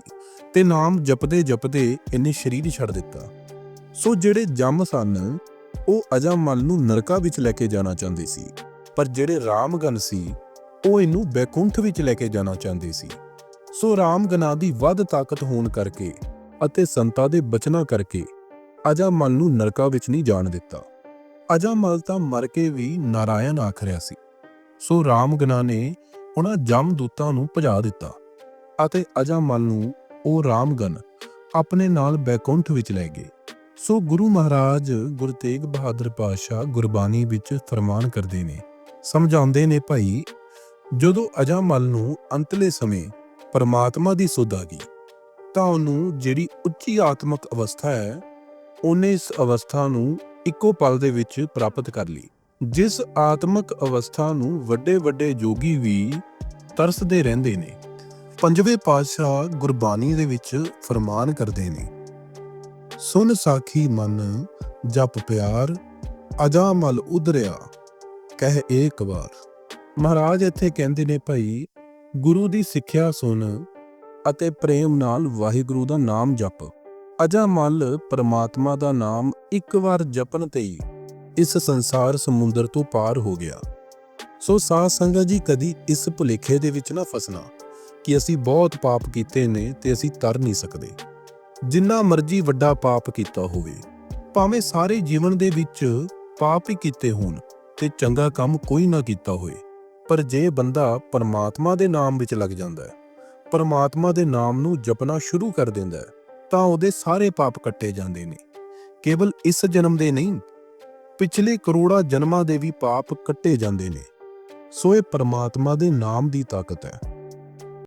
ਤੇ ਨਾਮ ਜਪਦੇ ਜਪਦੇ ਇਹਨੇ ਸਰੀਰ ਛੱਡ ਦਿੱਤਾ। ਸੋ ਜਿਹੜੇ ਜੰਮ ਸਨ, ਉਹ ਅਜਾਮਲ ਨੂੰ ਨਰਕਾ ਵਿੱਚ ਲੈ ਕੇ ਜਾਣਾ ਚਾਹੁੰਦੇ ਸੀ, ਪਰ ਜਿਹੜੇ ਰਾਮਗਨ ਸੀ, ਉਹ ਇਹਨੂੰ ਬੈਕੁੰਠ ਵਿੱਚ ਲੈ ਕੇ ਜਾਣਾ ਚਾਹੁੰਦੇ ਸੀ। ਸੋ ਰਾਮਗਨਾ ਦੀ ਵੱਧ ਤਾਕਤ ਹੋਣ ਕਰਕੇ ਅਤੇ ਸੰਤਾਂ ਦੇ ਬਚਨਾ ਕਰਕੇ ਅਜਾਮਲ ਨੂੰ ਨਰਕਾ ਵਿੱਚ ਨਹੀਂ ਜਾਣ ਦਿੱਤਾ। ਅਜਾਮਲ ਤਾਂ ਮਰ ਕੇ ਵੀ ਨਾਰਾਇਣ ਆਖ ਰਿਹਾ ਸੀ। ਸੋ ਰਾਮਗਨਾ ਨੇ ਉਹਨਾਂ ਜਮਦੂਤਾਂ ਨੂੰ ਭਜਾ ਦਿੱਤਾ ਅਤੇ ਅਜਾਮਲ ਨੂੰ ਉਹ ਰਾਮਗਨ ਆਪਣੇ ਨਾਲ ਬੈਕੁੰਠ ਵਿੱਚ ਲੈ ਗਏ। ਸੋ ਗੁਰੂ ਮਹਾਰਾਜ ਗੁਰੂ ਤੇਗ ਬਹਾਦਰ ਪਾਤਸ਼ਾਹ ਗੁਰਬਾਣੀ ਵਿੱਚ ਫਰਮਾਨ ਕਰਦੇ ਨੇ, ਸਮਝਾਉਂਦੇ ਨੇ ਭਾਈ, ਜਦੋਂ ਅਜਾਮਲ ਨੂੰ ਅੰਤਲੇ ਸਮੇਂ ਪਰਮਾਤਮਾ ਦੀ ਸੁਧ ਆ ਗਈ, ਤਾਂ ਉਹਨੂੰ ਜਿਹੜੀ ਉੱਚੀ ਆਤਮਿਕ ਅਵਸਥਾ ਹੈ, ਉਹਨੇ ਇਸ ਅਵਸਥਾ ਨੂੰ ਇੱਕੋ ਪਲ ਦੇ ਵਿੱਚ ਪ੍ਰਾਪਤ ਕਰ ਲਈ। ਜਿਸ ਆਤਮਿਕ ਅਵਸਥਾ ਨੂੰ ਵੱਡੇ ਵੱਡੇ ਜੋਗੀ ਵੀ ਤਰਸਦੇ ਰਹਿੰਦੇ ਨੇ, ਪੰਜਵੇਂ ਪਾਤਸ਼ਾਹ ਗੁਰਬਾਣੀ ਦੇ ਵਿੱਚ ਫਰਮਾਨ ਕਰਦੇ ਨੇ, ਸੁਨ ਸਾਖੀ ਮਨ, ਜਪ ਪਿਆਰ, ਅਜਾ ਮਲ ਉਧਰਿਆ, ਕਹਿ ਏਕ ਵਾਰ। ਮਹਾਰਾਜ ਇੱਥੇ ਕਹਿੰਦੇ ਨੇ, ਭਾਈ, ਗੁਰੂ ਦੀ ਸਿੱਖਿਆ ਸੁਣ ਅਤੇ ਪ੍ਰੇਮ ਨਾਲ ਵਾਹਿਗੁਰੂ ਦਾ ਨਾਮ ਜਪ। ਅਜਾ ਅਜਾਮਲ ਪਰਮਾਤਮਾ ਦਾ ਨਾਮ ਇੱਕ ਵਾਰ ਜਪਣ ਤੇ ਹੀ ਇਸ ਸੰਸਾਰ ਸਮੁੰਦਰ ਤੋਂ ਪਾਰ ਹੋ ਗਿਆ। ਸੋ ਸਾਧ ਸੰਗਤ ਜੀ, ਕਦੀ ਇਸ ਭੁਲੇਖੇ ਦੇ ਵਿੱਚ ਨਾ ਫਸਣਾ ਕਿ ਅਸੀਂ ਬਹੁਤ ਪਾਪ ਕੀਤੇ ਨੇ ਤੇ ਅਸੀਂ ਤਰ ਨਹੀਂ ਸਕਦੇ। ਜਿੰਨਾ ਮਰਜ਼ੀ ਵੱਡਾ ਪਾਪ ਕੀਤਾ ਹੋਵੇ, ਭਾਵੇਂ ਸਾਰੇ ਜੀਵਨ ਦੇ ਵਿੱਚ ਪਾਪ ਹੀ ਕੀਤੇ ਹੋਣ ਤੇ ਚੰਗਾ ਕੰਮ ਕੋਈ ਨਾ ਕੀਤਾ ਹੋਵੇ ਪਰ ਜੇ ਬੰਦਾ ਪਰਮਾਤਮਾ ਦੇ ਨਾਮ ਵਿੱਚ ਲੱਗ ਜਾਂਦਾ ਹੈ, ਪਰਮਾਤਮਾ ਦੇ ਨਾਮ ਨੂੰ ਜਪਣਾ ਸ਼ੁਰੂ ਕਰ ਦਿੰਦਾ ਹੈ ਤਾਂ ਉਹਦੇ ਸਾਰੇ ਪਾਪ ਕੱਟੇ ਜਾਂਦੇ ਨੇ। ਕੇਵਲ ਇਸ ਜਨਮ ਦੇ ਨਹੀਂ, ਪਿਛਲੇ ਕਰੋੜਾਂ ਜਨਮਾਂ ਦੇ ਵੀ ਪਾਪ ਕੱਟੇ ਜਾਂਦੇ ਨੇ। ਸੋ ਇਹ ਪਰਮਾਤਮਾ ਦੇ ਨਾਮ ਦੀ ਤਾਕਤ ਹੈ।